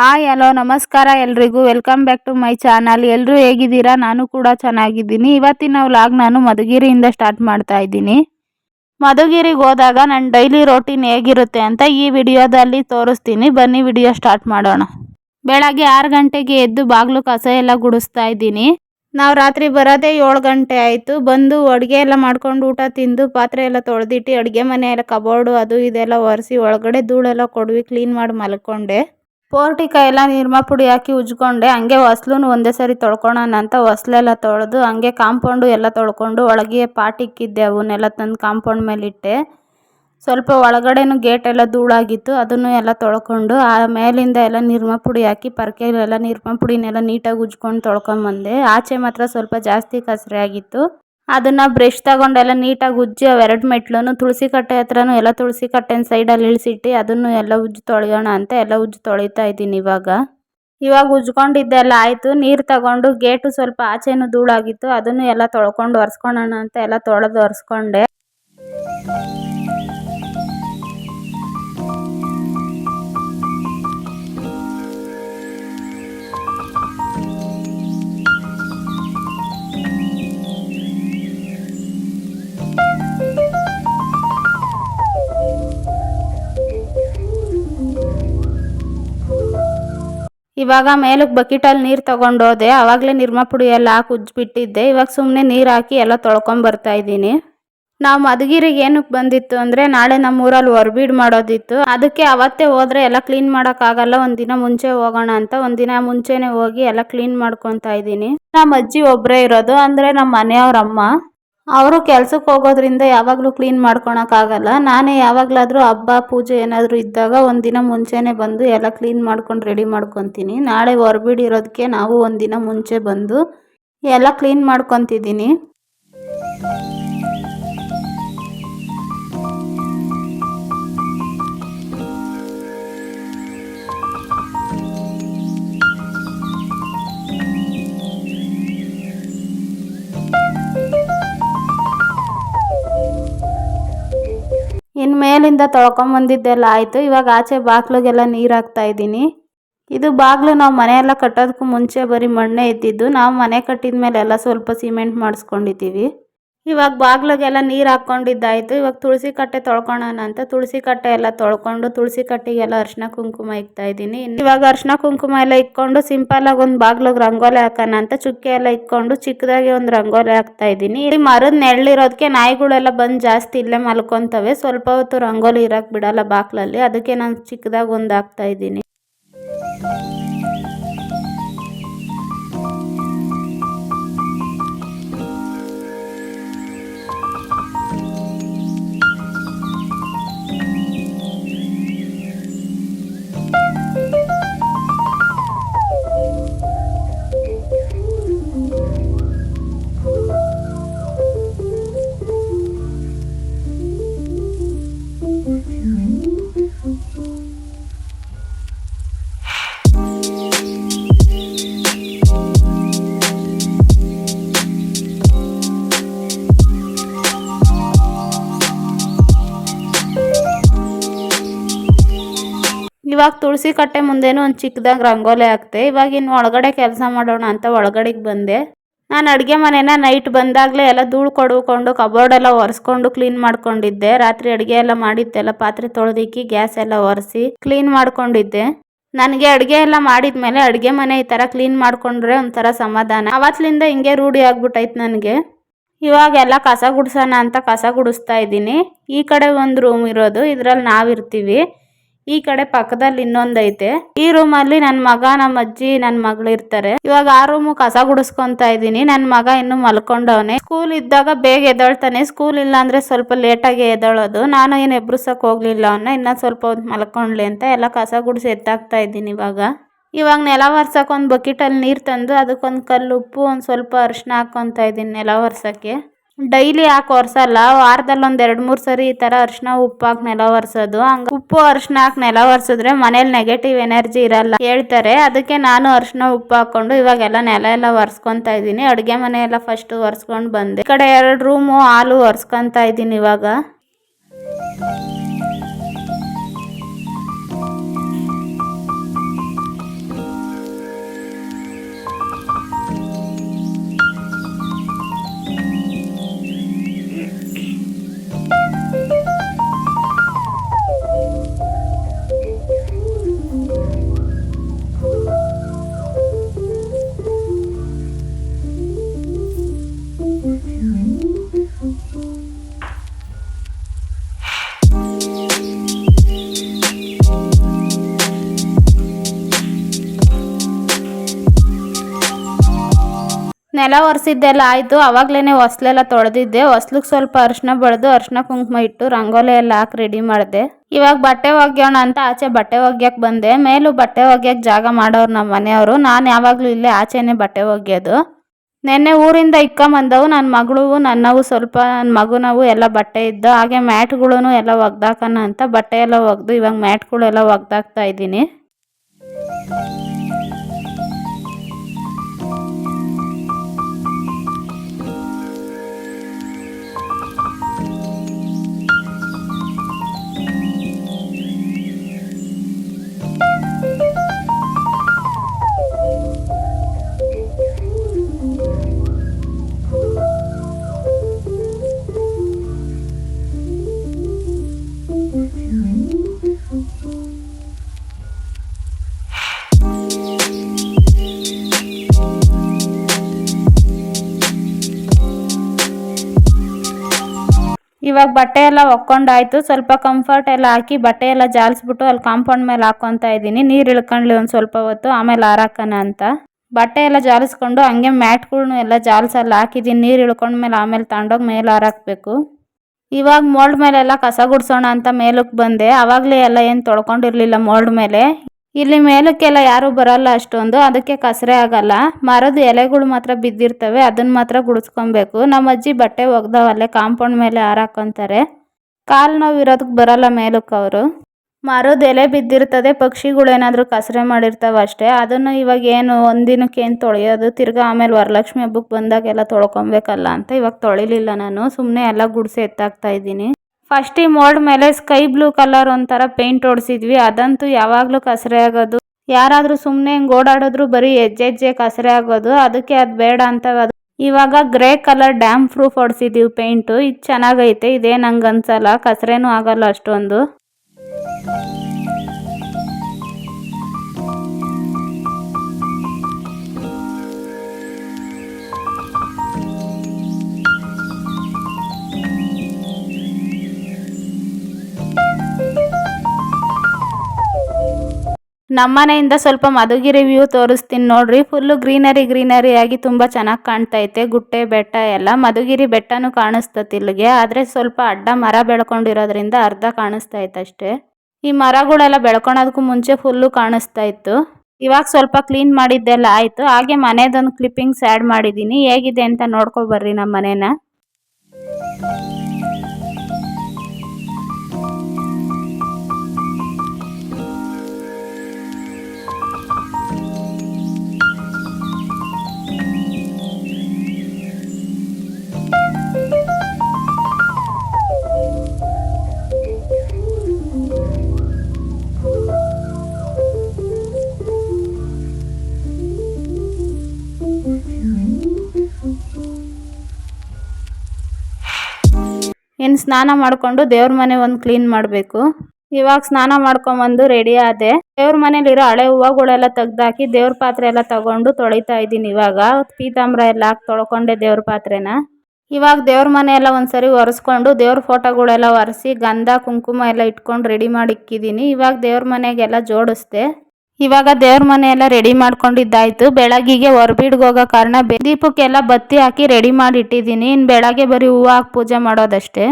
Hi, hello, ನಮಸ್ಕಾರ ಎಲ್ರಿಗೂ. Welcome back to my channel ಎಲ್ಲರೂ ಹೇಗಿದ್ದೀರಾ? ನಾನು ಕೂಡ ಚೆನ್ನಾಗಿದ್ದೀನಿ. ಇವತ್ತಿನ ವ್ಲಾಗ್ ನಾನು ಮಧುಗಿರಿಯಿಂದ ಸ್ಟಾರ್ಟ್ ಮಾಡ್ತಾ ಇದ್ದೀನಿ. ಮಧುಗಿರಿಗೆ ಹೋದಾಗ ನನ್ನ ಡೈಲಿ ರೋಟೀನ್ ಹೇಗಿರುತ್ತೆ ಅಂತ ಈ ವಿಡಿಯೋದಲ್ಲಿ ತೋರಿಸ್ತೀನಿ. ಬನ್ನಿ, ವಿಡಿಯೋ ಸ್ಟಾರ್ಟ್ ಮಾಡೋಣ. ಬೆಳಗ್ಗೆ ಆರು ಗಂಟೆಗೆ ಎದ್ದು ಬಾಗಿಲು ಕಸ ಎಲ್ಲ ಗುಡಿಸ್ತಾ ಇದ್ದೀನಿ. ನಾವು ರಾತ್ರಿ ಬರೋದೇ ಏಳು ಗಂಟೆ ಆಯಿತು. ಬಂದು ಅಡುಗೆ ಎಲ್ಲ ಮಾಡ್ಕೊಂಡು ಊಟ ತಿಂದು ಪಾತ್ರೆ ಎಲ್ಲ ತೊಳೆದಿಟ್ಟು ಅಡುಗೆ ಮನೆ ಎಲ್ಲ ಕಬೋರ್ಡು ಅದು ಇದೆಲ್ಲ ಒರೆಸಿ ಒಳಗಡೆ ಧೂಳೆಲ್ಲ ಕೊಡ್ವಿ ಕ್ಲೀನ್ ಮಾಡಿ ಮಲ್ಕೊಂಡೆ. ಪೋರ್ಟಿಕ ಎಲ್ಲ ನಿರ್ಮಾ ಪುಡಿ ಹಾಕಿ ಉಜ್ಕೊಂಡೆ, ಹಂಗೆ ಹೊಸ್ಲೂ ಒಂದೇ ಸರಿ ತೊಳ್ಕೊಳೋಣ ಅಂತ ಹೊಸ್ಲೆಲ್ಲ ತೊಳೆದು, ಹಂಗೆ ಕಾಂಪೌಂಡು ಎಲ್ಲ ತೊಳ್ಕೊಂಡು ಒಳಗೆ ಪಾಟ್ ಇಕ್ಕಿದ್ದೆ, ಅವನ್ನೆಲ್ಲ ತಂದು ಕಾಂಪೌಂಡ್ ಮೇಲೆ ಇಟ್ಟೆ. ಸ್ವಲ್ಪ ಒಳಗಡೆನೂ ಗೇಟ್ ಎಲ್ಲ ಧೂಳಾಗಿತ್ತು, ಅದನ್ನು ಎಲ್ಲ ತೊಳ್ಕೊಂಡು, ಆ ಮೇಲಿಂದ ಎಲ್ಲ ನಿರ್ಮ ಪುಡಿ ಹಾಕಿ ಪರ್ಕೆಲೆಲ್ಲ ನಿರ್ಮ ಪುಡಿನೆಲ್ಲ ನೀಟಾಗಿ ಉಜ್ಕೊಂಡು ತೊಳ್ಕೊಂಬಂದೆ. ಆಚೆ ಮಾತ್ರ ಸ್ವಲ್ಪ ಜಾಸ್ತಿ ಕಸರೆ ಆಗಿತ್ತು. ಅದನ್ನು ಬ್ರಷ್ ತಗೊಂಡೆಲ್ಲ ನೀಟಾಗಿ ಉಜ್ಜಿ ಅವೆರಡು ಮೆಟ್ಲೂ ತುಳಸಿ ಕಟ್ಟೆ ಹತ್ರನೂ ಎಲ್ಲ ತುಳಸಿ ಕಟ್ಟೆನ ಸೈಡಲ್ಲಿ ಇಳಿಸಿಟ್ಟು ಅದನ್ನು ಎಲ್ಲ ಉಜ್ಜಿ ತೊಳೆಯೋಣ ಅಂತ ಎಲ್ಲ ಉಜ್ಜಿ ತೊಳಿತಾ ಇದ್ದೀನಿ ಇವಾಗ. ಇವಾಗ ಉಜ್ಕೊಂಡಿದ್ದೆಲ್ಲ ಆಯಿತು. ನೀರು ತಗೊಂಡು ಗೇಟು ಸ್ವಲ್ಪ ಆಚೆನೂ ಧೂಳಾಗಿತ್ತು. ಅದನ್ನು ಎಲ್ಲ ತೊಳ್ಕೊಂಡು ಒರೆಸ್ಕೊಳೋಣ ಅಂತ ಎಲ್ಲ ತೊಳೆದು ಒರೆಸ್ಕೊಂಡೆ. ಇವಾಗ ಮೇಲಕ್ಕೆ ಬಕೆಟಲ್ಲಿ ನೀರು ತೊಗೊಂಡೋದೆ ಆವಾಗಲೇ ನಿರ್ಮಾ ಪುಡಿ ಎಲ್ಲ ಹಾಕಿ ಉಜ್ಜಿಬಿಟ್ಟಿದ್ದೆ ಇವಾಗ ಸುಮ್ಮನೆ ನೀರು ಹಾಕಿ ಎಲ್ಲ ತೊಳ್ಕೊಂಬರ್ತಾ ಇದ್ದೀನಿ. ನಾವು ಮಧುಗಿರಿಗೆ ಏನಕ್ಕೆ ಬಂದಿತ್ತು ಅಂದರೆ ನಾಳೆ ನಮ್ಮ ಊರಲ್ಲಿ ಹೊರಬೀಡು ಮಾಡೋದಿತ್ತು. ಅದಕ್ಕೆ ಅವತ್ತೇ ಹೋದರೆ ಎಲ್ಲ ಕ್ಲೀನ್ ಮಾಡೋಕ್ಕಾಗಲ್ಲ ಒಂದಿನ ಮುಂಚೆ ಹೋಗೋಣ ಅಂತ ಒಂದಿನ ಮುಂಚೆನೇ ಹೋಗಿ ಎಲ್ಲ ಕ್ಲೀನ್ ಮಾಡ್ಕೊತಾ ಇದ್ದೀನಿ. ನಮ್ಮ ಅಜ್ಜಿ ಒಬ್ಬರೇ ಇರೋದು, ಅಂದರೆ ನಮ್ಮ ಮನೆಯವ್ರಮ್ಮ ಅವರು ಕೆಲ್ಸಕ್ಕೆ ಹೋಗೋದ್ರಿಂದ ಯಾವಾಗಲೂ ಕ್ಲೀನ್ ಮಾಡ್ಕೊಳಕ್ಕಾಗಲ್ಲ. ನಾನೇ ಯಾವಾಗಲಾದರೂ ಹಬ್ಬ, ಪೂಜೆ ಏನಾದರೂ ಇದ್ದಾಗ ಒಂದಿನ ಮುಂಚೆನೇ ಬಂದು ಎಲ್ಲ ಕ್ಲೀನ್ ಮಾಡ್ಕೊಂಡು ರೆಡಿ ಮಾಡ್ಕೊತೀನಿ. ನಾಳೆ ಹೊರಬಿಡಿರೋದಕ್ಕೆ ನಾವು ಒಂದಿನ ಮುಂಚೆ ಬಂದು ಎಲ್ಲ ಕ್ಲೀನ್ ಮಾಡ್ಕೊತಿದ್ದೀನಿ. ಮೇಲಿಂದ ತೊಳ್ಕೊಂಬಂದಿದ್ದೆಲ್ಲ ಆಯಿತು. ಇವಾಗ ಆಚೆ ಬಾಗ್ಲಿಗೆಲ್ಲ ನೀರು ಹಾಕ್ತಾ ಇದ್ದೀನಿ. ಇದು ಬಾಗಿಲು ನಾವು ಮನೆಯೆಲ್ಲ ಕಟ್ಟೋದಕ್ಕೂ ಮುಂಚೆ ಬರೀ ಮಣ್ಣೆ ಇದ್ದಿದ್ದು. ನಾವು ಮನೆ ಕಟ್ಟಿದ ಮೇಲೆ ಎಲ್ಲ ಸ್ವಲ್ಪ ಸಿಮೆಂಟ್ ಮಾಡಿಸ್ಕೊಂಡಿದ್ದೀವಿ. ಇವಾಗ ಬಾಗ್ಲಿಗೆಲ್ಲ ನೀರು ಹಾಕ್ಕೊಂಡಿದ್ದಾಯಿತು. ಇವಾಗ ತುಳಸಿ ಕಟ್ಟೆ ತೊಳ್ಕೊಳೋಣ ಅಂತ ತುಳಸಿ ಕಟ್ಟೆ ಎಲ್ಲ ತೊಳ್ಕೊಂಡು ತುಳಸಿ ಕಟ್ಟೆಗೆಲ್ಲ ಅರ್ಶಿನ ಕುಂಕುಮ ಇಕ್ತಾ ಇದ್ದೀನಿ. ಇವಾಗ ಅರ್ಶಿನ ಕುಂಕುಮ ಎಲ್ಲ ಇಕ್ಕೊಂಡು ಸಿಂಪಲಾಗಿ ಒಂದು ಬಾಗ್ಲಿಗೆ ರಂಗೋಲಿ ಹಾಕೋಣ ಅಂತ ಚುಕ್ಕೆ ಎಲ್ಲ ಇಕ್ಕೊಂಡು ಚಿಕ್ಕದಾಗಿ ಒಂದು ರಂಗೋಲಿ ಹಾಕ್ತಾ ಇದ್ದೀನಿ. ಇಲ್ಲಿ ಮರದ ನೆರಳಿರೋದಕ್ಕೆ ನಾಯಿಗಳೆಲ್ಲ ಬಂದು ಜಾಸ್ತಿ ಇಲ್ಲೇ ಮಲ್ಕೊತವೆ. ಸ್ವಲ್ಪ ಹೊತ್ತು ರಂಗೋಲಿ ಇರಕ್ಕೆ ಬಿಡಲ್ಲ ಬಾಗ್ಲಲ್ಲಿ. ಅದಕ್ಕೆ ನಾನು ಚಿಕ್ಕದಾಗಿ ಒಂದು ಹಾಕ್ತಾ ಇದ್ದೀನಿ. ಇವಾಗ ತುಳಸಿ ಕಟ್ಟೆ ಮುಂದೆನೂ ಒಂದು ಚಿಕ್ಕದಾಗಿ ರಂಗೋಲಿ ಹಾಕ್ತೆ. ಇವಾಗ ಇನ್ನು ಒಳಗಡೆ ಕೆಲಸ ಮಾಡೋಣ ಅಂತ ಒಳಗಡೆಗೆ ಬಂದೆ. ನಾನು ಅಡುಗೆ ಮನೆನ ನೈಟ್ ಬಂದಾಗಲೇ ಎಲ್ಲ ಧೂಳು ಕೊಡ್ಕೊಂಡು ಕಬೋರ್ಡ್ ಎಲ್ಲ ಒರೆಸ್ಕೊಂಡು ಕ್ಲೀನ್ ಮಾಡ್ಕೊಂಡಿದ್ದೆ. ರಾತ್ರಿ ಅಡುಗೆ ಎಲ್ಲ ಮಾಡಿದ್ದೆಲ್ಲ ಪಾತ್ರೆ ತೊಳೆದಿಕ್ಕಿ ಗ್ಯಾಸ್ ಎಲ್ಲ ಒರೆಸಿ ಕ್ಲೀನ್ ಮಾಡ್ಕೊಂಡಿದ್ದೆ. ನನಗೆ ಅಡುಗೆ ಎಲ್ಲ ಮಾಡಿದ್ಮೇಲೆ ಅಡುಗೆ ಮನೆ ಈ ಥರ ಕ್ಲೀನ್ ಮಾಡ್ಕೊಂಡ್ರೆ ಒಂಥರ ಸಮಾಧಾನ. ಅವತ್ತಿನಿಂದ ಹಿಂಗೆ ರೂಢಿ ಆಗ್ಬಿಟ್ಟೈತೆ ನನಗೆ. ಇವಾಗೆಲ್ಲ ಕಸ ಗುಡಿಸೋಣ ಅಂತ ಕಸ ಗುಡಿಸ್ತಾ ಇದ್ದೀನಿ. ಈ ಕಡೆ ಒಂದು ರೂಮ್ ಇರೋದು, ಇದ್ರಲ್ಲಿ ನಾವಿರ್ತೀವಿ. ಈ ಕಡೆ ಪಕ್ಕದಲ್ಲಿ ಇನ್ನೊಂದೈತೆ ಈ ರೂಮ್ ಅಲ್ಲಿ ನನ್ ಮಗ ನಮ್ಮ ಅಜ್ಜಿ, ನನ್ ಮಗಳು ಇರ್ತಾರೆ. ಇವಾಗ ಆ ರೂಮ್ ಕಸ ಗುಡಿಸ್ಕೊಂತ ಇದೀನಿ ನನ್ ಮಗ ಇನ್ನು ಮಲ್ಕೊಂಡವನೆ. ಸ್ಕೂಲ್ ಇದ್ದಾಗ ಬೇಗ ಎದಳ್ತಾನೆ ಸ್ಕೂಲ್ ಇಲ್ಲ ಅಂದ್ರೆ ಸ್ವಲ್ಪ ಆಗಿ ಎದ್ದಾಳದು. ನಾನು ಏನ್ ಎಬ್ರಿಸಕ್ ಹೋಗ್ಲಿಲ್ಲ ಅವನ್ನ ಇನ್ನ ಸ್ವಲ್ಪ ಮಲ್ಕೊಂಡ್ಲಿ ಅಂತ ಎಲ್ಲ ಕಸ ಗುಡಿಸಿ ಎತ್ತಾಕ್ತಾ ಇದ್ದೀನಿ ಇವಾಗ. ಇವಾಗ ನೆಲ ಒರ್ಸಕ್ ಒಂದ್ ಬಕೆಟ್ ಅಲ್ಲಿ ನೀರ್ ತಂದು ಅದಕ್ಕೊಂದ್ ಕಲ್ಲು, ಉಪ್ಪು, ಒಂದ್ ಸ್ವಲ್ಪ ಅರಿಶಿನ ಹಾಕೊಂತ ಇದೀನಿ ನೆಲ ಒರ್ಸಕ್ಕೆ. ಡೈಲಿ ಯಾಕೆ ಒರೆಸಲ್ಲ? ವಾರದಲ್ಲಿ ಒಂದು ಎರಡು ಮೂರು ಸರಿ ಈ ಥರ ಅರಿಶಿನ, ಉಪ್ಪು ಹಾಕಿ ನೆಲ ಒರೆಸೋದು. ಹಂಗೆ ಉಪ್ಪು, ಅರಿಶಿನ ಹಾಕಿ ನೆಲ ಒರೆಸಿದ್ರೆ ಮನೇಲಿ ನೆಗೆಟಿವ್ ಎನರ್ಜಿ ಇರಲ್ಲ ಹೇಳ್ತಾರೆ. ಅದಕ್ಕೆ ನಾನು ಅರಿಶಿನ, ಉಪ್ಪು ಹಾಕ್ಕೊಂಡು ಇವಾಗೆಲ್ಲ ನೆಲ ಎಲ್ಲ ಒರೆಸ್ಕೊಂತ ಇದ್ದೀನಿ. ಅಡುಗೆ ಮನೆ ಎಲ್ಲ ಫಸ್ಟ್ ಒರೆಸ್ಕೊಂಡು ಬಂದೆ. ಈ ಕಡೆ ಎರಡು ರೂಮು ಹಾಲು ಒರೆಸ್ಕೊತಾ ಇದ್ದೀನಿ ಇವಾಗ. ನೆಲ ಒರೆಸಿದ್ದೆಲ್ಲ ಆಯಿತು. ಅವಾಗ್ಲೇ ಹೊಸ್ಲೆಲ್ಲ ತೊಳೆದಿದ್ದೆ. ಹೊಸ್ಲಿಗೆ ಸ್ವಲ್ಪ ಅರಿಶಿನ ಬಳ್ದು ಅರಿಶಿನ ಕುಂಕುಮ ಇಟ್ಟು ರಂಗೋಲಿ ಎಲ್ಲ ಹಾಕಿ ರೆಡಿ ಮಾಡಿದೆ. ಇವಾಗ ಬಟ್ಟೆ ಒಗ್ಯೋಣ ಅಂತ ಆಚೆ ಬಟ್ಟೆ ಒಗ್ಯಕ್ಕೆ ಬಂದೆ. ಮೇಲೂ ಬಟ್ಟೆ ಒಗ್ಯಕ್ಕೆ ಜಾಗ ಮಾಡೋರು ನಮ್ಮ ಮನೆಯವರು. ನಾನು ಯಾವಾಗಲೂ ಇಲ್ಲೇ ಆಚೆನೇ ಬಟ್ಟೆ ಒಗ್ಯೋದು. ನೆನ್ನೆ ಊರಿಂದ ಇಕ್ಕೊಂಬಂದವು. ನನ್ನ ಮಗಳು ನನ್ನವು, ಸ್ವಲ್ಪ ನನ್ನ ಮಗುನವು ಎಲ್ಲ ಬಟ್ಟೆ ಇದ್ದ. ಹಾಗೆ ಮ್ಯಾಟ್ಗಳೂ ಎಲ್ಲ ಒಗ್ದಾಕೋಣ ಅಂತ ಬಟ್ಟೆ ಎಲ್ಲ ಒಗ್ದು ಇವಾಗ ಮ್ಯಾಟ್ಗಳೆಲ್ಲ ಒಗ್ದಾಕ್ತಾ ಇದ್ದೀನಿ. ಇವಾಗ ಬಟ್ಟೆ ಎಲ್ಲ ಒಕ್ಕೊಂಡಾಯ್ತು. ಸ್ವಲ್ಪ ಕಂಫರ್ಟ್ ಎಲ್ಲ ಹಾಕಿ ಬಟ್ಟೆ ಎಲ್ಲ ಜಾಲಿಸ್ಬಿಟ್ಟು ಅಲ್ಲಿ ಕಾಂಪೌಂಡ್ ಮೇಲೆ ಹಾಕ್ಕೊತಾ ಇದ್ದೀನಿ. ನೀರು ಇಳ್ಕೊಂಡ್ಲಿ ಒಂದು ಸ್ವಲ್ಪ ಹೊತ್ತು, ಆಮೇಲೆ ಆರಾಕನ ಅಂತ. ಬಟ್ಟೆ ಎಲ್ಲ ಜಾಲಿಸ್ಕೊಂಡು ಹಂಗೆ ಮ್ಯಾಟ್ಗಳ್ನು ಎಲ್ಲ ಜಾಲಿಸಲ್ಲಿ ಹಾಕಿದ್ದೀನಿ ನೀರು ಇಳ್ಕೊಂಡ್ಮೇಲೆ ಆಮೇಲೆ ತಗೊಂಡೋಗಿ ಮೇಲೆ ಹಾರಾಕ್ಬೇಕು ಇವಾಗ ಮೋಲ್ಡ್ ಮೇಲೆಲ್ಲ ಕಸ ಗುಡ್ಸೋಣ ಅಂತ ಮೇಲಕ್ಕೆ ಬಂದೆ. ಆವಾಗಲೇ ಎಲ್ಲ ಏನು ತೊಳ್ಕೊಂಡಿರಲಿಲ್ಲ ಮೋಲ್ಡ್ ಮೇಲೆ. ಇಲ್ಲಿ ಮೇಲಕ್ಕೆಲ್ಲ ಯಾರು ಬರಲ್ಲ ಅಷ್ಟೊಂದು, ಅದಕ್ಕೆ ಕಸರೆ ಆಗಲ್ಲ. ಮರದ ಎಲೆಗಳು ಮಾತ್ರ ಬಿದ್ದಿರ್ತವೆ, ಅದನ್ನ ಮಾತ್ರ ಗುಡಿಸ್ಕೊಬೇಕು. ನಮ್ಮ ಅಜ್ಜಿ ಬಟ್ಟೆ ಒಗ್ದವಲ್ಲೇ ಕಾಂಪೌಂಡ್ ಮೇಲೆ ಹಾರಾಕೊಂತಾರೆ. ಕಾಲು ನೋವು ಇರೋದಕ್ಕೆ ಬರಲ್ಲ ಮೇಲಕ್ಕೆ ಅವರು. ಮರದ ಎಲೆ ಬಿದ್ದಿರ್ತದೆ ಪಕ್ಷಿಗಳೇನಾದರೂ ಕಸರೆ ಮಾಡಿರ್ತಾವೆ ಅಷ್ಟೇ. ಅದನ್ನು ಇವಾಗ ಏನು, ಒಂದಿನಕ್ಕೆ ಏನು ತೊಳೆಯೋದು, ತಿರ್ಗಾ ಆಮೇಲೆ ವರಲಕ್ಷ್ಮಿ ಹಬ್ಬಕ್ಕೆ ಬಂದಾಗೆಲ್ಲ ತೊಳ್ಕೊಬೇಕಲ್ಲ ಅಂತ ಇವಾಗ ತೊಳಿಲಿಲ್ಲ ನಾನು. ಸುಮ್ಮನೆ ಎಲ್ಲ ಗುಡಿಸಿ ಎತ್ತಾಕ್ತಾ ಇದ್ದೀನಿ. ಫಸ್ಟ್ ಈ ಮೋಲ್ಡ್ ಮೇಲೆ ಸ್ಕೈ ಬ್ಲೂ ಕಲರ್ ಒಂಥರ ಪೇಂಟ್ ಹೊಡ್ಸಿದ್ವಿ. ಅದಂತೂ ಯಾವಾಗಲೂ ಕಸರೆ ಆಗೋದು. ಯಾರಾದರೂ ಸುಮ್ಮನೆ ಹಿಂಗೆ ಓಡಾಡಿದ್ರು ಬರೀ ಹೆಜ್ಜೆ ಕಸರೆ ಆಗೋದು. ಅದಕ್ಕೆ ಅದು ಬೇಡ ಅಂತ ಅದು. ಇವಾಗ ಗ್ರೇ ಕಲರ್ ಡ್ಯಾಮ್ ಪ್ರೂಫ್ ಹೊಡ್ಸಿದ್ದೀವಿ ಪೇಂಟು. ಇದು ಚೆನ್ನಾಗೈತೆ. ಇದೇ ನಂಗೆ ಅನ್ಸಲ್ಲ ಕಸರೇನೂ ಆಗಲ್ಲ ಅಷ್ಟೊಂದು. ನಮ್ಮನೆಯಿಂದ ಸ್ವಲ್ಪ ಮಧುಗಿರಿ ವ್ಯೂ ತೋರಿಸ್ತೀನಿ ನೋಡ್ರಿ. ಫುಲ್ಲು ಗ್ರೀನರಿ ಗ್ರೀನರಿ ಆಗಿ ತುಂಬ ಚೆನ್ನಾಗಿ ಕಾಣ್ತೈತೆ. ಗುಟ್ಟೆ, ಬೆಟ್ಟ ಎಲ್ಲ ಮಧುಗಿರಿ ಬೆಟ್ಟನೂ ಕಾಣಿಸ್ತತಿ ಇಲ್ಲಿಗೆ. ಆದರೆ ಸ್ವಲ್ಪ ಅಡ್ಡ ಮರ ಬೆಳ್ಕೊಂಡಿರೋದ್ರಿಂದ ಅರ್ಧ ಕಾಣಿಸ್ತಾ ಅಷ್ಟೇ. ಈ ಮರಗಳೆಲ್ಲ ಬೆಳ್ಕೊಳೋದಕ್ಕೂ ಮುಂಚೆ ಫುಲ್ಲು ಕಾಣಿಸ್ತಾ ಇತ್ತು ಇವಾಗ ಸ್ವಲ್ಪ ಕ್ಲೀನ್ ಮಾಡಿದ್ದೆಲ್ಲ ಆಯಿತು. ಹಾಗೆ ಮನೆದೊಂದು ಕ್ಲಿಪ್ಪಿಂಗ್ಸ್ ಆ್ಯಡ್ ಮಾಡಿದ್ದೀನಿ. ಹೇಗಿದೆ ಅಂತ ನೋಡ್ಕೊಬರ್ರಿ ನಮ್ಮ ಮನೇನ. ಇನ್ನು ಸ್ನಾನ ಮಾಡಿಕೊಂಡು ದೇವ್ರ ಮನೆ ಒಂದು ಕ್ಲೀನ್ ಮಾಡಬೇಕು. ಇವಾಗ ಸ್ನಾನ ಮಾಡ್ಕೊಂಬಂದು ರೆಡಿ ಆದೆ. ದೇವ್ರ ಮನೇಲಿರೋ ಹಳೆ ಹೂವುಗಳೆಲ್ಲ ತೆಗ್ದಾಕಿ ದೇವ್ರ ಪಾತ್ರೆ ಎಲ್ಲ ತಗೊಂಡು ತೊಳಿತಾ ಇದ್ದೀನಿ ಇವಾಗ. ಪೀತಾಂಬ್ರ ಎಲ್ಲ ಹಾಕಿ ತೊಳ್ಕೊಂಡೆ ದೇವ್ರ ಪಾತ್ರೆನ. ಇವಾಗ ದೇವ್ರ ಮನೆ ಎಲ್ಲ ಒಂದ್ಸರಿ ಒರೆಸ್ಕೊಂಡು ದೇವ್ರ ಫೋಟೋಗಳೆಲ್ಲ ಒರೆಸಿ ಗಂಧ, ಕುಂಕುಮ ಎಲ್ಲ ಇಟ್ಕೊಂಡು ರೆಡಿ ಮಾಡಿ ಇಕ್ಕಿದ್ದೀನಿ ಇವಾಗ ದೇವ್ರ ಮನೆಗೆಲ್ಲ ಜೋಡಿಸ್ದೆ. ಇವಾಗ ದೇವ್ರ ಮನೆ ಎಲ್ಲ ರೆಡಿ ಮಾಡ್ಕೊಂಡಿದ್ದಾಯ್ತು. ಬೆಳಗ್ಗೆಗೆ ಹೊರಬೀಡ್ಗೆ ಹೋಗೋ ಕಾರಣ ದೀಪಕ್ಕೆಲ್ಲ ಬತ್ತಿ ಹಾಕಿ ರೆಡಿ ಮಾಡಿ ಇಟ್ಟಿದ್ದೀನಿ ಇನ್ನು ಬೆಳಗ್ಗೆ ಬರೀ ಹೂವು ಹಾಕಿ ಪೂಜೆ ಮಾಡೋದಷ್ಟೇ.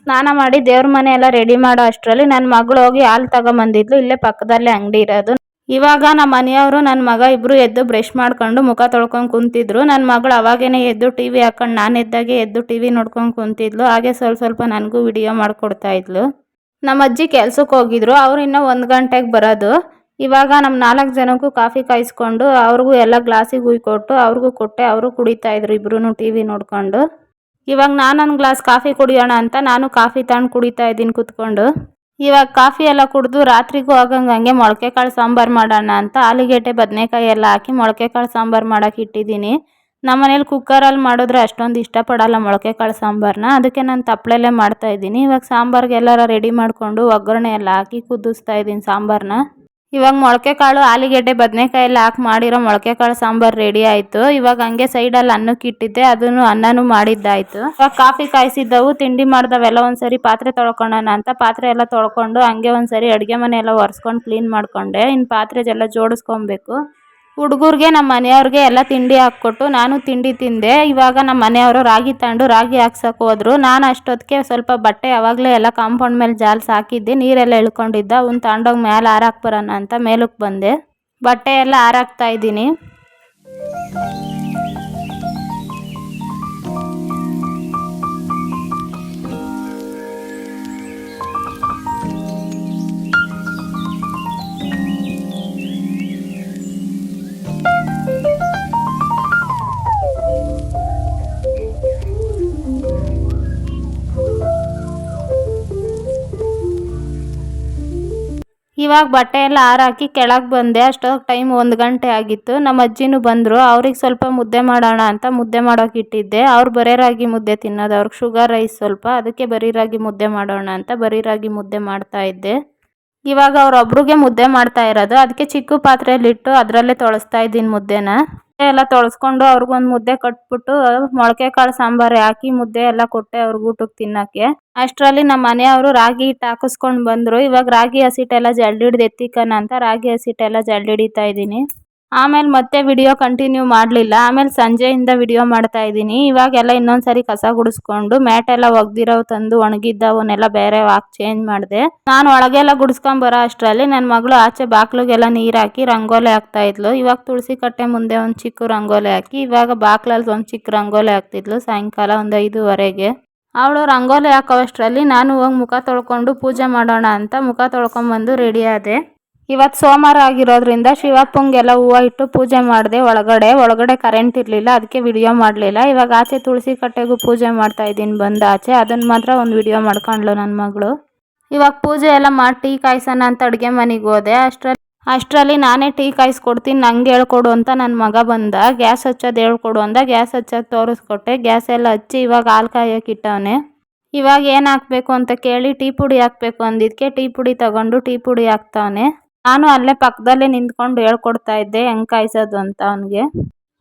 ಸ್ನಾನ ಮಾಡಿ ದೇವ್ರ ಮನೆ ಎಲ್ಲ ರೆಡಿ ಮಾಡೋ ಅಷ್ಟರಲ್ಲಿ ನನ್ನ ಮಗಳು ಹೋಗಿ ಹಾಲು ತಗೊಂಬಂದಿದ್ಲು. ಇಲ್ಲೇ ಪಕ್ಕದಲ್ಲೇ ಅಂಗಡಿ ಇರೋದು. ಇವಾಗ ನಮ್ಮ ಮನೆಯವರು ನನ್ನ ಮಗ ಇಬ್ರು ಎದ್ದು ಬ್ರಷ್ ಮಾಡ್ಕೊಂಡು ಮುಖ ತೊಳ್ಕೊಂಡು ಕುಂತಿದ್ರು. ನನ್ನ ಮಗಳು ಅವಾಗೇನೆ ಎದ್ದು ಟಿ ವಿ ಹಾಕೊಂಡು ನಾನು ಎದ್ದಾಗೆ ಎದ್ದು ಟಿ ವಿ ನೋಡ್ಕೊಂಡು ಕುಂತಿದ್ಲು. ಹಾಗೆ ಸ್ವಲ್ಪ ಸ್ವಲ್ಪ ನನಗೂ ವಿಡಿಯೋ ಮಾಡಿಕೊಡ್ತಾ ಇದ್ಲು. ನಮ್ಮ ಅಜ್ಜಿ ಕೆಲ್ಸಕ್ಕೆ ಹೋಗಿದ್ರು. ಅವ್ರು ಇನ್ನೂ ಒಂದು ಗಂಟೆಗೆ ಬರೋದು. ಇವಾಗ ನಮ್ಮ ನಾಲ್ಕು ಜನಕ್ಕೂ ಕಾಫಿ ಕಾಯಿಸ್ಕೊಂಡು ಅವ್ರಿಗೂ ಎಲ್ಲ ಗ್ಲಾಸಿಗೆ ಹುಯ್ ಕೊಟ್ಟು ಅವ್ರಿಗೂ ಕೊಟ್ಟೆ, ಅವರು ಕುಡಿತಾ ಇದ್ರು ಇಬ್ರು ಟಿ ವಿ ನೋಡಿಕೊಂಡು. ಇವಾಗ ಒಂದು ಗ್ಲಾಸ್ ಕಾಫಿ ಕುಡಿಯೋಣ ಅಂತ ನಾನು ಕಾಫಿ ತಗೊಂಡು ಕುಡಿತಾ ಇದ್ದೀನಿ ಕುತ್ಕೊಂಡು. ಇವಾಗ ಕಾಫಿ ಎಲ್ಲ ಕುಡಿದು ರಾತ್ರಿಗೂ ಆಗಂಗೆ ಮೊಳಕೆ ಕಾಳು ಸಾಂಬಾರು ಮಾಡೋಣ ಅಂತ ಆಲೂಗೆಡ್ಡೆ ಬದನೆಕಾಯಿ ಎಲ್ಲ ಹಾಕಿ ಮೊಳಕೆ ಕಾಳು ಸಾಂಬಾರು ಮಾಡೋಕೆ ಇಟ್ಟಿದ್ದೀನಿ. ನಮ್ಮ ಮನೇಲಿ ಕುಕ್ಕರಲ್ಲಿ ಮಾಡಿದ್ರೆ ಅಷ್ಟೊಂದು ಇಷ್ಟಪಡಲ್ಲ ಮೊಳಕೆ ಕಾಳು ಸಾಂಬಾರನ್ನ ಅದಕ್ಕೆ ನಾನು ತಪ್ಪಲೆಲ್ಲೇ ಮಾಡ್ತಾ ಇದ್ದೀನಿ. ಇವಾಗ ಸಾಂಬಾರ್ಗೆ ಎಲ್ಲರ ರೆಡಿ ಮಾಡಿಕೊಂಡು ಒಗ್ಗರಣೆ ಎಲ್ಲ ಹಾಕಿ ಕುದಿಸ್ತಾ ಇದ್ದೀನಿ ಸಾಂಬಾರನ್ನ ಇವಾಗ ಮೊಳಕೆ ಕಾಳು ಆಲೂಗೆಡ್ಡೆ ಬದನೆಕಾಯಿ ಹಾಕಿ ಮಾಡಿರೋ ಮೊಳಕೆ ಕಾಳು ಸಾಂಬಾರು ರೆಡಿ ಆಯಿತು. ಇವಾಗ ಹಂಗೆ ಸೈಡಲ್ಲಿ ಅನ್ನಕ್ಕೆ ಇಟ್ಟಿದ್ದೆ, ಅದನ್ನು ಅನ್ನನೂ ಮಾಡಿದ್ದಾಯಿತು. ಇವಾಗ ಕಾಫಿ ಕಾಯಿಸಿದ್ದವು, ತಿಂಡಿ ಮಾಡ್ದವೆಲ್ಲ ಒಂದ್ಸರಿ ಪಾತ್ರೆ ತೊಳ್ಕೊಳ್ಳೋಣ ಅಂತ ಪಾತ್ರೆ ಎಲ್ಲ ತೊಳ್ಕೊಂಡು ಹಂಗೆ ಒಂದ್ಸರಿ ಅಡುಗೆ ಮನೆ ಎಲ್ಲ ಒರೆಸ್ಕೊಂಡು ಕ್ಲೀನ್ ಮಾಡಿಕೊಂಡೆ. ಇನ್ನು ಪಾತ್ರೆದೆಲ್ಲ ಜೋಡಿಸ್ಕೊಬೇಕು. ಹುಡುಗರಿಗೆ ನಮ್ಮ ಮನೆಯವ್ರಿಗೆ ಎಲ್ಲ ತಿಂಡಿ ಹಾಕ್ಕೊಟ್ಟು ನಾನು ತಿಂಡಿ ತಿಂದೆ. ಇವಾಗ ನಮ್ಮ ಮನೆಯವರು ರಾಗಿ ತಗೊಂಡು ರಾಗಿ ಹಾಕ್ಸಕ್ಕೆ ಹೋದ್ರು. ನಾನು ಅಷ್ಟೊತ್ತಿಗೆ ಸ್ವಲ್ಪ ಬಟ್ಟೆ ಯಾವಾಗಲೇ ಎಲ್ಲ ಕಾಂಪೌಂಡ್ ಮೇಲೆ ಜಾಲ್ಸ್ ಹಾಕಿದ್ದೆ. ನೀರೆಲ್ಲ ಇಳ್ಕೊಂಡಿದ್ದ ಅವ್ನು ತಗೊಂಡೋಗಿ ಮೇಲೆ ಆರಾಕ್ ಬರೋಣ ಅಂತ ಮೇಲಕ್ಕೆ ಬಂದೆ. ಬಟ್ಟೆ ಎಲ್ಲ ಹಾರಾಕ್ತಾ ಇದ್ದೀನಿ. ಇವಾಗ ಬಟ್ಟೆ ಎಲ್ಲ ಆರಾಕಿ ಕೆಳಗೆ ಬಂದೆ. ಅಷ್ಟೊತ್ತಿಗೆ ಟೈಮ್ ಒಂದು ಗಂಟೆ ಆಗಿತ್ತು. ನಮ್ಮ ಅಜ್ಜಿನೂ ಬಂದರು. ಅವ್ರಿಗೆ ಸ್ವಲ್ಪ ಮುದ್ದೆ ಮಾಡೋಣ ಅಂತ ಮುದ್ದೆ ಮಾಡೋಕೆ ಇಟ್ಟಿದ್ದೆ. ಅವ್ರು ಬರೀ ರಾಗಿ ಮುದ್ದೆ ತಿನ್ನೋದು. ಅವ್ರಿಗೆ ಶುಗರ್ ರೈಸ್ ಸ್ವಲ್ಪ. ಅದಕ್ಕೆ ಬರೀ ರಾಗಿ ಮುದ್ದೆ ಮಾಡೋಣ ಅಂತ ಬರೀ ರಾಗಿ ಮುದ್ದೆ ಮಾಡ್ತಾ ಇದ್ದೆ. ಇವಾಗ ಅವ್ರೊಬ್ರಿಗೆ ಮುದ್ದೆ ಮಾಡ್ತಾ ಇರೋದು. ಅದಕ್ಕೆ ಚಿಕ್ಕ ಪಾತ್ರೆಯಲ್ಲಿಟ್ಟು ಅದರಲ್ಲೇ ತೊಳಸ್ತಾ ಇದ್ದೀನಿ ಮುದ್ದೆನ. ಮುದ್ದೆ ಎಲ್ಲ ತೊಳಸ್ಕೊಂಡು ಅವ್ರಿಗೊಂದು ಮುದ್ದೆ ಕಟ್ಬಿಟ್ಟು, ಮೊಳಕೆ ಕಾಳು ಸಾಂಬಾರು ಹಾಕಿ ಮುದ್ದೆ ಎಲ್ಲ ಕೊಟ್ಟೆ ಅವ್ರಿಗೆ ಊಟಕ್ಕೆ ತಿನ್ನಕ್ಕೆ. ಅಷ್ಟರಲ್ಲಿ ನಮ್ಮ ಮನೆಯವರು ರಾಗಿ ಹಿಟ್ಟು ಹಾಕಿಸ್ಕೊಂಡು ಬಂದರು. ಇವಾಗ ರಾಗಿ ಹಸಿಟ್ಟೆಲ್ಲ ಜಲ್ಡಿಡ್ದು ಎತ್ತಿಕ್ಕನ ಅಂತ ರಾಗಿ ಹಸಿಟ್ಟೆಲ್ಲ ಜಲ್ಡಿಡಿತಾ ಇದ್ದೀನಿ. ಆಮೇಲೆ ಮತ್ತೆ ವಿಡಿಯೋ ಕಂಟಿನ್ಯೂ ಮಾಡಲಿಲ್ಲ. ಆಮೇಲೆ ಸಂಜೆಯಿಂದ ವಿಡಿಯೋ ಮಾಡ್ತಾ ಇದ್ದೀನಿ. ಇವಾಗೆಲ್ಲ ಇನ್ನೊಂದು ಸರಿ ಕಸ ಗುಡಿಸ್ಕೊಂಡು ಮ್ಯಾಟ್ ಎಲ್ಲ ಒಗ್ದಿರೋವು ತಂದು ಒಣಗಿದ್ದವನ್ನೆಲ್ಲ ಬೇರೆ ವಾಕ್ ಚೇಂಜ್ ಮಾಡಿದೆ. ನಾನು ಒಳಗೆಲ್ಲ ಗುಡಿಸ್ಕೊಂಡ್ ಬರೋ ಅಷ್ಟರಲ್ಲಿ ನನ್ನ ಮಗಳು ಆಚೆ ಬಾಕ್ಲಿಗೆಲ್ಲ ನೀರು ಹಾಕಿ ರಂಗೋಲಿ ಹಾಕ್ತಾ ಇದ್ಲು. ಇವಾಗ ತುಳಸಿ ಕಟ್ಟೆ ಮುಂದೆ ಒಂದು ಚಿಕ್ಕ ರಂಗೋಲಿ ಹಾಕಿ, ಇವಾಗ ಬಾಕ್ಲಲ್ಲಿ ಒಂದು ಚಿಕ್ಕ ರಂಗೋಲಿ ಹಾಕ್ತಿದ್ಲು ಸಾಯಂಕಾಲ ಒಂದು ಐದುವರೆಗೆ. ಅವಳು ರಂಗೋಲಿ ಹಾಕೋವಷ್ಟರಲ್ಲಿ ನಾನು ಹೋಗಿ ಮುಖ ತೊಳ್ಕೊಂಡು ಪೂಜೆ ಮಾಡೋಣ ಅಂತ ಮುಖ ತೊಳ್ಕೊಂಬಂದು ರೆಡಿ ಆದೆ. ಇವತ್ತು ಸೋಮವಾರ ಆಗಿರೋದ್ರಿಂದ ಶಿವಪ್ಪಂಗೆಲ್ಲ ಹೂವು ಇಟ್ಟು ಪೂಜೆ ಮಾಡಿದೆ ಒಳಗಡೆ. ಒಳಗಡೆ ಕರೆಂಟ್ ಇರಲಿಲ್ಲ, ಅದಕ್ಕೆ ವಿಡಿಯೋ ಮಾಡಲಿಲ್ಲ. ಇವಾಗ ಆಚೆ ತುಳಸಿ ಕಟ್ಟೆಗೂ ಪೂಜೆ ಮಾಡ್ತಾ ಇದ್ದೀನಿ ಬಂದು ಆಚೆ. ಅದನ್ನು ಮಾತ್ರ ಒಂದು ವಿಡಿಯೋ ಮಾಡ್ಕೊಂಡ್ಲು ನನ್ನ ಮಗಳು. ಇವಾಗ ಪೂಜೆ ಎಲ್ಲ ಮಾಡಿ ಟೀ ಕಾಯಿಸೋಣ ಅಂತ ಅಡುಗೆ ಮನೆಗೆ ಹೋದೆ. ಅಷ್ಟರಲ್ಲಿ ಅಷ್ಟರಲ್ಲಿ ನಾನೇ ಟೀ ಕಾಯಿಸ್ಕೊಡ್ತೀನಿ, ನಂಗೆ ಹೇಳ್ಕೊಡು ಅಂತ ನನ್ನ ಮಗ ಬಂದ. ಗ್ಯಾಸ್ ಹಚ್ಚೋದು ಹೇಳ್ಕೊಡು ಅಂದ. ಗ್ಯಾಸ್ ಹಚ್ಚೋದು ತೋರಿಸ್ಕೊಟ್ಟೆ. ಗ್ಯಾಸ್ ಎಲ್ಲ ಹಚ್ಚಿ ಇವಾಗ ಹಾಲು ಕಾಯಕ್ಕೆ ಇಟ್ಟವನೆ. ಇವಾಗ ಏನು ಹಾಕ್ಬೇಕು ಅಂತ ಕೇಳಿ ಟೀ ಪುಡಿ ಹಾಕ್ಬೇಕು ಅಂದಿದ್ದಕ್ಕೆ ಟೀ ಪುಡಿ ತಗೊಂಡು ಟೀ ಪುಡಿ ಹಾಕ್ತಾವನೆ. ನಾನು ಅಲ್ಲೇ ಪಕ್ಕದಲ್ಲೇ ನಿಂತ್ಕೊಂಡು ಹೇಳ್ಕೊಡ್ತಾ ಇದ್ದೆ, ಹೆಂಗೆ ಕಾಯಿಸೋದು ಅಂತ ಅವನಿಗೆ.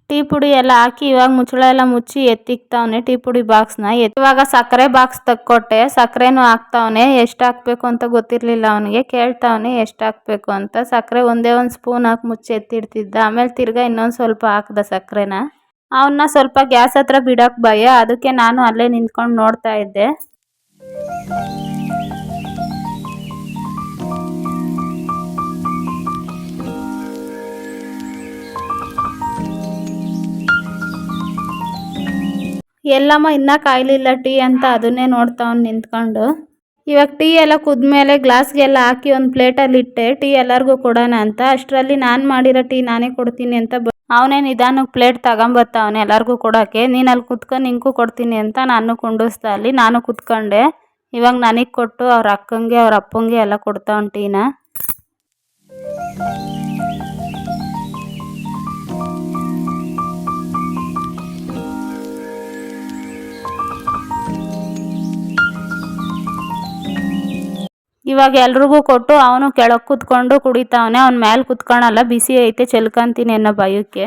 ಟೀ ಪುಡಿ ಎಲ್ಲ ಹಾಕಿ ಇವಾಗ ಮುಚ್ಚಳ ಎಲ್ಲ ಮುಚ್ಚಿ ಎತ್ತಿಕ್ತಾವನೆ ಟೀ ಪುಡಿ ಬಾಕ್ಸ್ನ. ಇವಾಗ ಸಕ್ಕರೆ ಬಾಕ್ಸ್ ತಕ್ಕೊಟ್ಟೆ, ಸಕ್ಕರೆನೂ ಹಾಕ್ತಾವನೆ, ಎಷ್ಟು ಹಾಕ್ಬೇಕು ಅಂತ ಗೊತ್ತಿರಲಿಲ್ಲ ಅವನಿಗೆ. ಕೇಳ್ತಾವನೆ, ಎಷ್ಟು ಹಾಕ್ಬೇಕು ಅಂತ. ಸಕ್ಕರೆ ಒಂದೇ ಒಂದು ಸ್ಪೂನ್ ಹಾಕಿ ಮುಚ್ಚಿ ಎತ್ತಿಡ್ತಿದ್ದ. ಆಮೇಲೆ ತಿರ್ಗಾ ಇನ್ನೊಂದು ಸ್ವಲ್ಪ ಹಾಕ್ದ ಸಕ್ಕರೆನ. ಅವನ್ನ ಸ್ವಲ್ಪ ಗ್ಯಾಸ್ ಹತ್ರ ಬಿಡೋಕೆ ಭಯ, ಅದಕ್ಕೆ ನಾನು ಅಲ್ಲೇ ನಿಂತ್ಕೊಂಡು ನೋಡ್ತಾ ಇದ್ದೆ. ಎಲ್ಲಮ್ಮ ಇನ್ನೂ ಕಾಯ್ಲಿಲ್ಲ ಟೀ ಅಂತ ಅದನ್ನೇ ನೋಡ್ತಾವ್ನು ನಿಂತ್ಕೊಂಡು. ಇವಾಗ ಟೀ ಎಲ್ಲ ಕುದ್ಮೇಲೆ ಗ್ಲಾಸ್ಗೆಲ್ಲ ಹಾಕಿ ಒಂದು ಪ್ಲೇಟಲ್ಲಿ ಇಟ್ಟೆ. ಟೀ ಎಲ್ಲರಿಗೂ ಕೊಡೋಣ ಅಂತ. ಅಷ್ಟರಲ್ಲಿ ನಾನು ಮಾಡಿರೋ ಟೀ ನಾನೇ ಕೊಡ್ತೀನಿ ಅಂತ ಬ ಅವನೇ ನಿಧಾನಕ್ಕೆ ಪ್ಲೇಟ್ ತಗೊಂಬರ್ತಾವನೆ ಎಲ್ಲರಿಗೂ ಕೊಡೋಕ್ಕೆ. ನೀನು ಅಲ್ಲಿ ಕುತ್ಕೊಂಡು ನಿಂಗೂ ಕೊಡ್ತೀನಿ ಅಂತ ನಾನು ಕುಂಡಿಸ್ತಾ ಅಲ್ಲಿ ನಾನು ಕುತ್ಕೊಂಡೆ. ಇವಾಗ ನನಗೆ ಕೊಟ್ಟು ಅವ್ರ ಅಕ್ಕಂಗೆ, ಅವ್ರ ಅಪ್ಪಂಗೆ ಎಲ್ಲ ಕೊಡ್ತಾವ್ನ ಟೀನ. ಇವಾಗ ಎಲ್ರಿಗೂ ಕೊಟ್ಟು ಅವನು ಕೆಳಗೆ ಕುತ್ಕೊಂಡು ಕುಡಿತಾವನೆ, ಅವ್ನ ಮೇಲೆ ಕುತ್ಕೊಳಲ್ಲ ಬಿಸಿ ಐತೆ, ಚೆಲ್ಕೊಂತೀನಿ ಅನ್ನೋ ಭಯಕ್ಕೆ.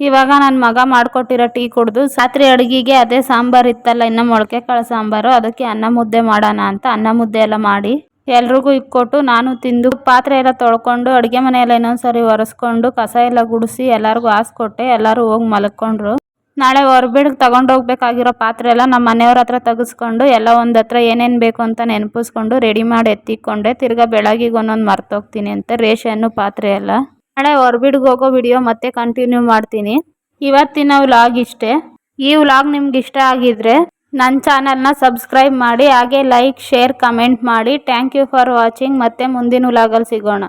ಇವಾಗ ನನ್ನ ಮಗ ಮಾಡಿಕೊಟ್ಟಿರೋ ಟೀ ಕುಡ್ದು ರಾತ್ರಿ ಅಡುಗೆಗೆ ಅದೇ ಸಾಂಬಾರು ಇತ್ತಲ್ಲ, ಇನ್ನು ಮೊಳಕೆ ಕಾಳು ಸಾಂಬಾರು, ಅದಕ್ಕೆ ಅನ್ನ ಮುದ್ದೆ ಮಾಡೋಣ ಅಂತ ಅನ್ನ ಮುದ್ದೆ ಎಲ್ಲ ಮಾಡಿ ಎಲ್ರಿಗೂ ಇಕ್ಕೊಟ್ಟು ನಾನು ತಿಂದು ಪಾತ್ರೆ ಎಲ್ಲ ತೊಳ್ಕೊಂಡು ಅಡುಗೆ ಮನೆಯೆಲ್ಲ ಇನ್ನೊಂದ್ಸರಿ ಒರೆಸ್ಕೊಂಡು ಕಸ ಎಲ್ಲ ಗುಡಿಸಿ ಎಲ್ಲರಿಗೂ ಹಾಸ್ಕೊಟ್ಟೆ, ಎಲ್ಲರೂ ಹೋಗಿ ಮಲ್ಕೊಂಡ್ರು. ನಾಳೆ ಹೊರಬಿಡ್ಗೆ ತಗೊಂಡೋಗ್ಬೇಕಾಗಿರೋ ಪಾತ್ರೆ ಎಲ್ಲ ನಮ್ಮ ಮನೆಯವ್ರ ಹತ್ರ ತೆಗೆಸ್ಕೊಂಡು ಎಲ್ಲ ಒಂದು ಹತ್ರ ಏನೇನು ಬೇಕು ಅಂತ ನೆನಪಿಸ್ಕೊಂಡು ರೆಡಿ ಮಾಡಿ ಎತ್ತಿಕೊಂಡೆ. ತಿರ್ಗಾ ಬೆಳಗಿಗೆ ಒಂದೊಂದು ಮರ್ತೋಗ್ತೀನಿ ಅಂತ ರೇಷನ್ನು ಪಾತ್ರೆ ಎಲ್ಲ. ನಾಳೆ ಹೊರಬಿಡ್ಗೆ ಹೋಗೋ ವಿಡಿಯೋ ಮತ್ತೆ ಕಂಟಿನ್ಯೂ ಮಾಡ್ತೀನಿ. ಇವತ್ತಿನ ವ್ಲಾಗ್ ಇಷ್ಟೇ. ಈ ವ್ಲಾಗ್ ನಿಮ್ಗೆ ಇಷ್ಟ ಆಗಿದ್ರೆ ನನ್ನ ಚಾನಲ್ನ ಸಬ್ಸ್ಕ್ರೈಬ್ ಮಾಡಿ, ಹಾಗೆ ಲೈಕ್ ಶೇರ್ ಕಮೆಂಟ್ ಮಾಡಿ. ಥ್ಯಾಂಕ್ ಯು ಫಾರ್ ವಾಚಿಂಗ್ ಮತ್ತೆ ಮುಂದಿನ ವ್ಲಾಗಲ್ಲಿ ಸಿಗೋಣ.